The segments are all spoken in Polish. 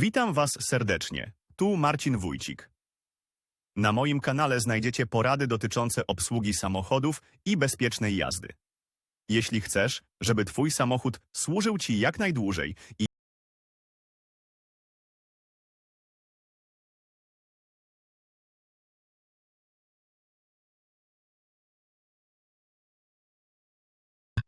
Witam Was serdecznie. Tu Marcin Wójcik. Na moim kanale znajdziecie porady dotyczące obsługi samochodów i bezpiecznej jazdy. Jeśli chcesz, żeby Twój samochód służył Ci jak najdłużej i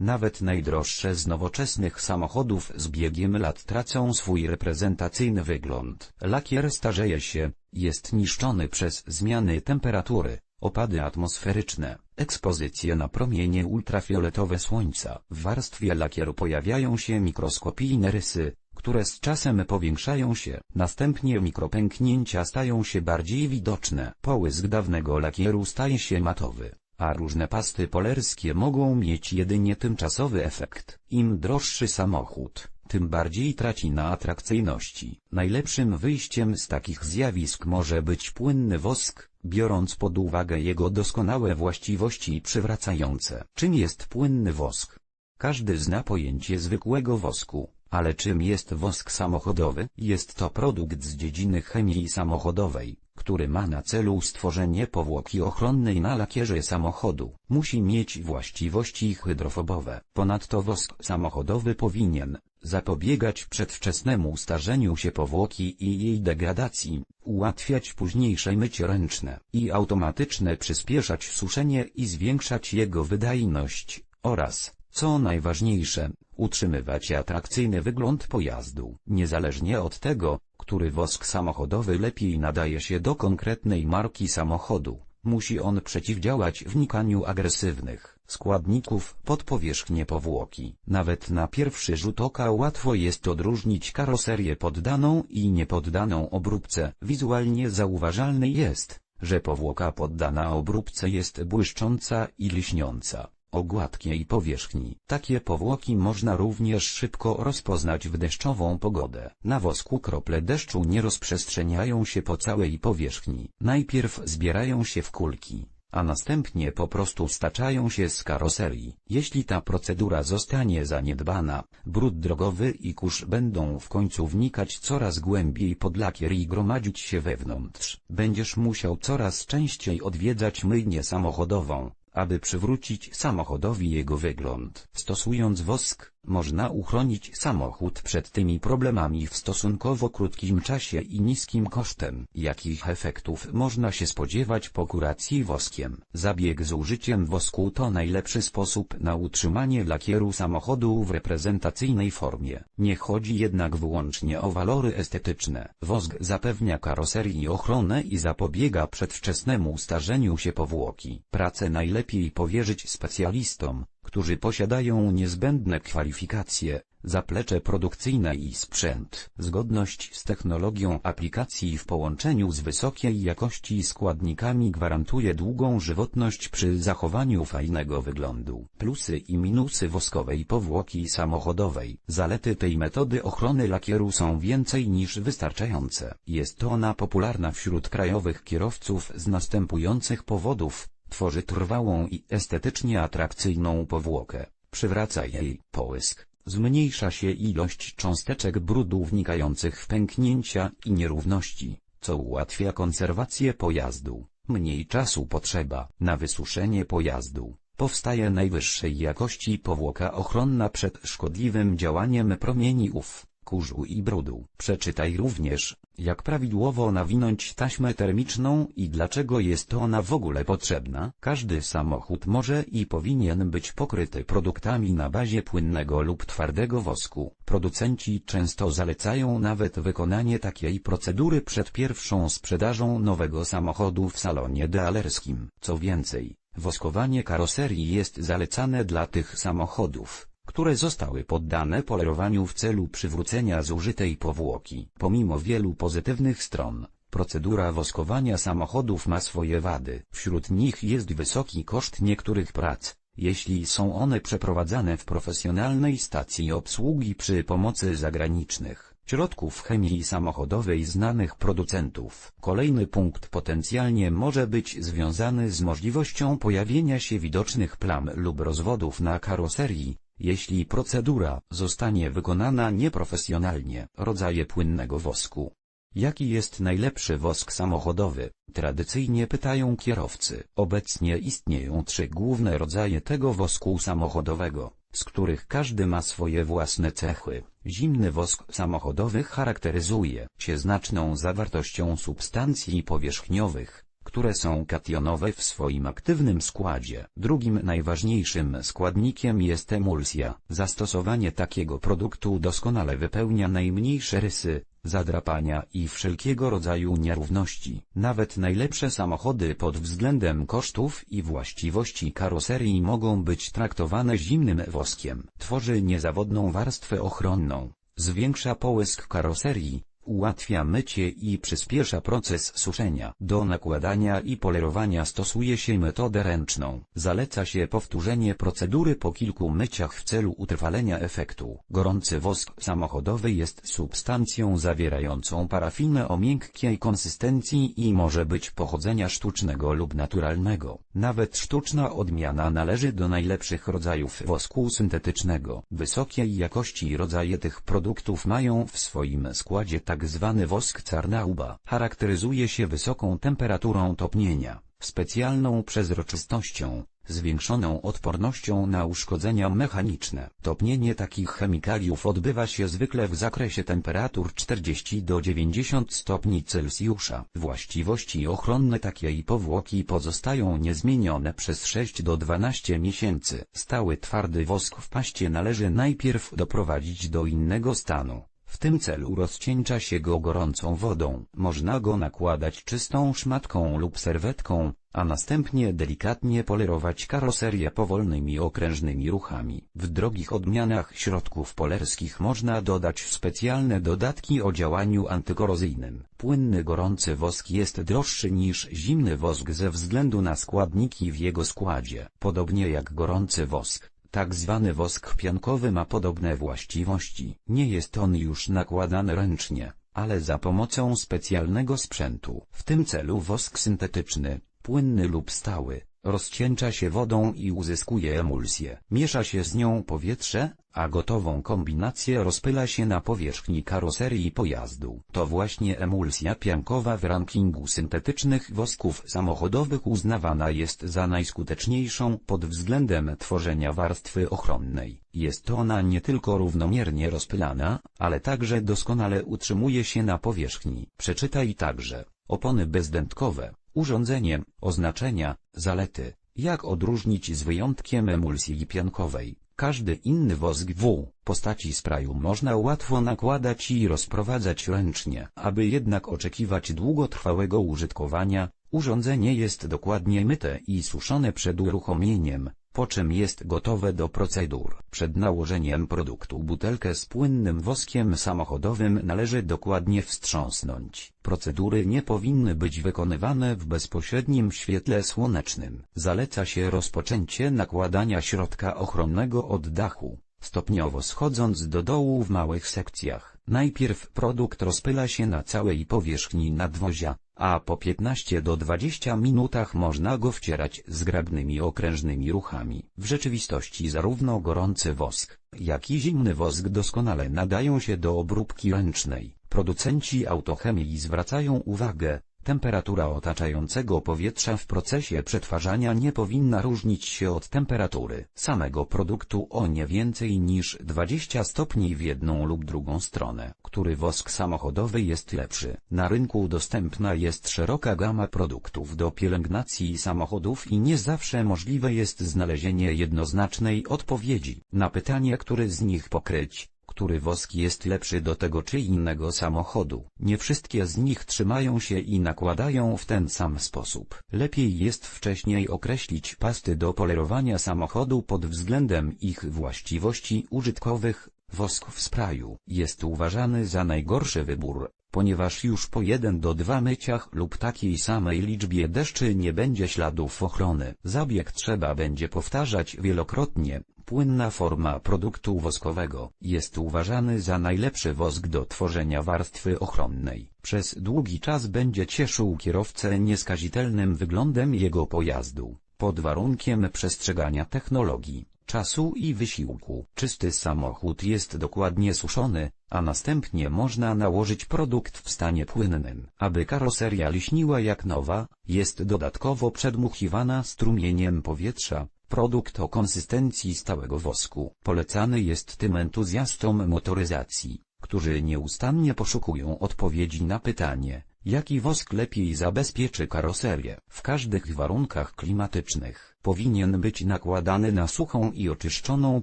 Nawet najdroższe z nowoczesnych samochodów z biegiem lat tracą swój reprezentacyjny wygląd. Lakier starzeje się, jest niszczony przez zmiany temperatury, opady atmosferyczne, ekspozycję na promienie ultrafioletowe słońca. W warstwie lakieru pojawiają się mikroskopijne rysy, które z czasem powiększają się. Następnie mikropęknięcia stają się bardziej widoczne. Połysk dawnego lakieru staje się matowy a różne pasty polerskie mogą mieć jedynie tymczasowy efekt. Im droższy samochód, tym bardziej traci na atrakcyjności. Najlepszym wyjściem z takich zjawisk może być płynny wosk, biorąc pod uwagę jego doskonałe właściwości przywracające. Czym jest płynny wosk? Każdy zna pojęcie zwykłego wosku, ale czym jest wosk samochodowy? Jest to produkt z dziedziny chemii samochodowej, który ma na celu stworzenie powłoki ochronnej na lakierze samochodu. Musi mieć właściwości hydrofobowe. Ponadto wosk samochodowy powinien zapobiegać przedwczesnemu starzeniu się powłoki i jej degradacji, ułatwiać późniejsze mycie ręczne i automatyczne przyspieszać suszenie i zwiększać jego wydajność, oraz, co najważniejsze, utrzymywać atrakcyjny wygląd pojazdu. Niezależnie od tego, który wosk samochodowy lepiej nadaje się do konkretnej marki samochodu, musi on przeciwdziałać wnikaniu agresywnych składników pod powierzchnię powłoki. Nawet na pierwszy rzut oka łatwo jest odróżnić karoserię poddaną i niepoddaną obróbce. Wizualnie zauważalne jest, że powłoka poddana obróbce jest błyszcząca i lśniąca o gładkiej powierzchni. Takie powłoki można również szybko rozpoznać w deszczową pogodę. Na wosku krople deszczu nie rozprzestrzeniają się po całej powierzchni. Najpierw zbierają się w kulki, a następnie po prostu staczają się z karoserii. Jeśli ta procedura zostanie zaniedbana, brud drogowy i kurz będą w końcu wnikać coraz głębiej pod lakier i gromadzić się wewnątrz. Będziesz musiał coraz częściej odwiedzać myjnię samochodową, aby przywrócić samochodowi jego wygląd. Stosując wosk, można uchronić samochód przed tymi problemami w stosunkowo krótkim czasie i niskim kosztem. Jakich efektów można się spodziewać po kuracji woskiem? Zabieg z użyciem wosku to najlepszy sposób na utrzymanie lakieru samochodu w reprezentacyjnej formie. Nie chodzi jednak wyłącznie o walory estetyczne. Wosk zapewnia karoserii ochronę i zapobiega przedwczesnemu starzeniu się powłoki. Pracę najlepiej powierzyć specjalistom, którzy posiadają niezbędne kwalifikacje, zaplecze produkcyjne i sprzęt. Zgodność z technologią aplikacji w połączeniu z wysokiej jakości składnikami gwarantuje długą żywotność przy zachowaniu fajnego wyglądu. Plusy i minusy woskowej powłoki samochodowej. Zalety tej metody ochrony lakieru są więcej niż wystarczające. Jest ona popularna wśród krajowych kierowców z następujących powodów. Tworzy trwałą i estetycznie atrakcyjną powłokę, przywraca jej połysk, zmniejsza się ilość cząsteczek brudu wnikających w pęknięcia i nierówności, co ułatwia konserwację pojazdu, mniej czasu potrzeba na wysuszenie pojazdu. Powstaje najwyższej jakości powłoka ochronna przed szkodliwym działaniem promieni UV kurzu i brudu. Przeczytaj również, jak prawidłowo nawinąć taśmę termiczną i dlaczego jest ona w ogóle potrzebna. Każdy samochód może i powinien być pokryty produktami na bazie płynnego lub twardego wosku. Producenci często zalecają nawet wykonanie takiej procedury przed pierwszą sprzedażą nowego samochodu w salonie dealerskim. Co więcej, woskowanie karoserii jest zalecane dla tych samochodów, które zostały poddane polerowaniu w celu przywrócenia zużytej powłoki. Pomimo wielu pozytywnych stron, procedura woskowania samochodów ma swoje wady. Wśród nich jest wysoki koszt niektórych prac, jeśli są one przeprowadzane w profesjonalnej stacji obsługi przy pomocy zagranicznych środków chemii samochodowej znanych producentów. Kolejny punkt potencjalnie może być związany z możliwością pojawienia się widocznych plam lub rozwodów na karoserii, Jeśli procedura zostanie wykonana nieprofesjonalnie, rodzaje płynnego wosku. Jaki jest najlepszy wosk samochodowy? Tradycyjnie pytają kierowcy. Obecnie istnieją trzy główne rodzaje tego wosku samochodowego, z których każdy ma swoje własne cechy. Zimny wosk samochodowy charakteryzuje się znaczną zawartością substancji powierzchniowych, które są kationowe w swoim aktywnym składzie. Drugim najważniejszym składnikiem jest emulsja. Zastosowanie takiego produktu doskonale wypełnia najmniejsze rysy, zadrapania i wszelkiego rodzaju nierówności. Nawet najlepsze samochody pod względem kosztów i właściwości karoserii mogą być traktowane zimnym woskiem. Tworzy niezawodną warstwę ochronną, zwiększa połysk karoserii, ułatwia mycie i przyspiesza proces suszenia. Do nakładania i polerowania stosuje się metodę ręczną. Zaleca się powtórzenie procedury po kilku myciach w celu utrwalenia efektu. Gorący wosk samochodowy jest substancją zawierającą parafinę o miękkiej konsystencji i może być pochodzenia sztucznego lub naturalnego. Nawet sztuczna odmiana należy do najlepszych rodzajów wosku syntetycznego. Wysokiej jakości rodzaje tych produktów mają w swoim składzie tak zwany wosk Carnauba. Charakteryzuje się wysoką temperaturą topnienia, specjalną przezroczystością, zwiększoną odpornością na uszkodzenia mechaniczne. Topnienie takich chemikaliów odbywa się zwykle w zakresie temperatur 40 do 90 stopni Celsjusza. Właściwości ochronne takiej powłoki pozostają niezmienione przez 6 do 12 miesięcy. Stały twardy wosk w paście należy najpierw doprowadzić do innego stanu. W tym celu rozcieńcza się go gorącą wodą. Można go nakładać czystą szmatką lub serwetką, a następnie delikatnie polerować karoserię powolnymi okrężnymi ruchami. W drogich odmianach środków polerskich można dodać specjalne dodatki o działaniu antykorozyjnym. Płynny gorący wosk jest droższy niż zimny wosk ze względu na składniki w jego składzie. Podobnie jak gorący wosk, tak zwany wosk piankowy ma podobne właściwości. Nie jest on już nakładany ręcznie, ale za pomocą specjalnego sprzętu. W tym celu wosk syntetyczny, płynny lub stały, rozcieńcza się wodą i uzyskuje emulsję. Miesza się z nią powietrze, a gotową kombinację rozpyla się na powierzchni karoserii pojazdu. To właśnie emulsja piankowa w rankingu syntetycznych wosków samochodowych uznawana jest za najskuteczniejszą pod względem tworzenia warstwy ochronnej. Jest ona nie tylko równomiernie rozpylana, ale także doskonale utrzymuje się na powierzchni. Przeczytaj także opony bezdętkowe, urządzenie, oznaczenia, zalety, jak odróżnić z wyjątkiem emulsji piankowej. Każdy inny wosk w postaci sprayu można łatwo nakładać i rozprowadzać ręcznie. Aby jednak oczekiwać długotrwałego użytkowania, urządzenie jest dokładnie myte i suszone przed uruchomieniem, po czym jest gotowe do procedur. Przed nałożeniem produktu butelkę z płynnym woskiem samochodowym należy dokładnie wstrząsnąć. Procedury nie powinny być wykonywane w bezpośrednim świetle słonecznym. Zaleca się rozpoczęcie nakładania środka ochronnego od dachu, stopniowo schodząc do dołu w małych sekcjach. Najpierw produkt rozpyla się na całej powierzchni nadwozia, a po 15 do 20 minutach można go wcierać zgrabnymi okrężnymi ruchami. W rzeczywistości zarówno gorący wosk, jak i zimny wosk doskonale nadają się do obróbki ręcznej. Producenci autochemii zwracają uwagę, Temperatura otaczającego powietrza w procesie przetwarzania nie powinna różnić się od temperatury samego produktu o nie więcej niż 20 stopni w jedną lub drugą stronę. Który wosk samochodowy jest lepszy? Na rynku dostępna jest szeroka gama produktów do pielęgnacji samochodów i nie zawsze możliwe jest znalezienie jednoznacznej odpowiedzi na pytanie, który z nich pokryć który wosk jest lepszy do tego czy innego samochodu. Nie wszystkie z nich trzymają się i nakładają w ten sam sposób. Lepiej jest wcześniej określić pasty do polerowania samochodu pod względem ich właściwości użytkowych. Wosk w spraju jest uważany za najgorszy wybór, ponieważ już po 1 do 2 myciach lub takiej samej liczbie deszczy nie będzie śladów ochrony. Zabieg trzeba będzie powtarzać wielokrotnie, Płynna forma produktu woskowego jest uważany za najlepszy wosk do tworzenia warstwy ochronnej. Przez długi czas będzie cieszył kierowcę nieskazitelnym wyglądem jego pojazdu, pod warunkiem przestrzegania technologii. Czasu i wysiłku. Czysty samochód jest dokładnie suszony, a następnie można nałożyć produkt w stanie płynnym. Aby karoseria lśniła jak nowa, jest dodatkowo przedmuchiwana strumieniem powietrza, produkt o konsystencji stałego wosku. Polecany jest tym entuzjastom motoryzacji, którzy nieustannie poszukują odpowiedzi na pytanie, jaki wosk lepiej zabezpieczy karoserię. W każdych warunkach klimatycznych powinien być nakładany na suchą i oczyszczoną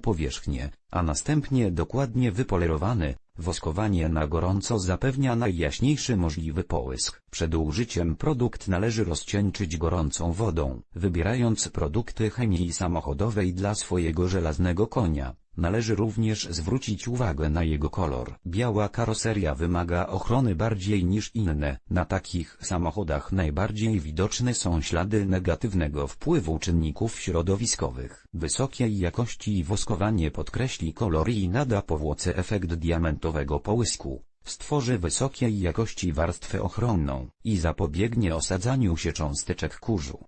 powierzchnię, a następnie dokładnie wypolerowany. Woskowanie na gorąco zapewnia najjaśniejszy możliwy połysk. Przed użyciem produkt należy rozcieńczyć gorącą wodą. Wybierając produkty chemii samochodowej dla swojego żelaznego konia, należy również zwrócić uwagę na jego kolor. Biała karoseria wymaga ochrony bardziej niż inne. Na takich samochodach najbardziej widoczne są ślady negatywnego wpływu czynników środowiskowych. Wysokiej jakości woskowanie podkreśli kolor i nada powłoce efekt diamentowego połysku. Stworzy wysokiej jakości warstwę ochronną i zapobiegnie osadzaniu się cząsteczek kurzu.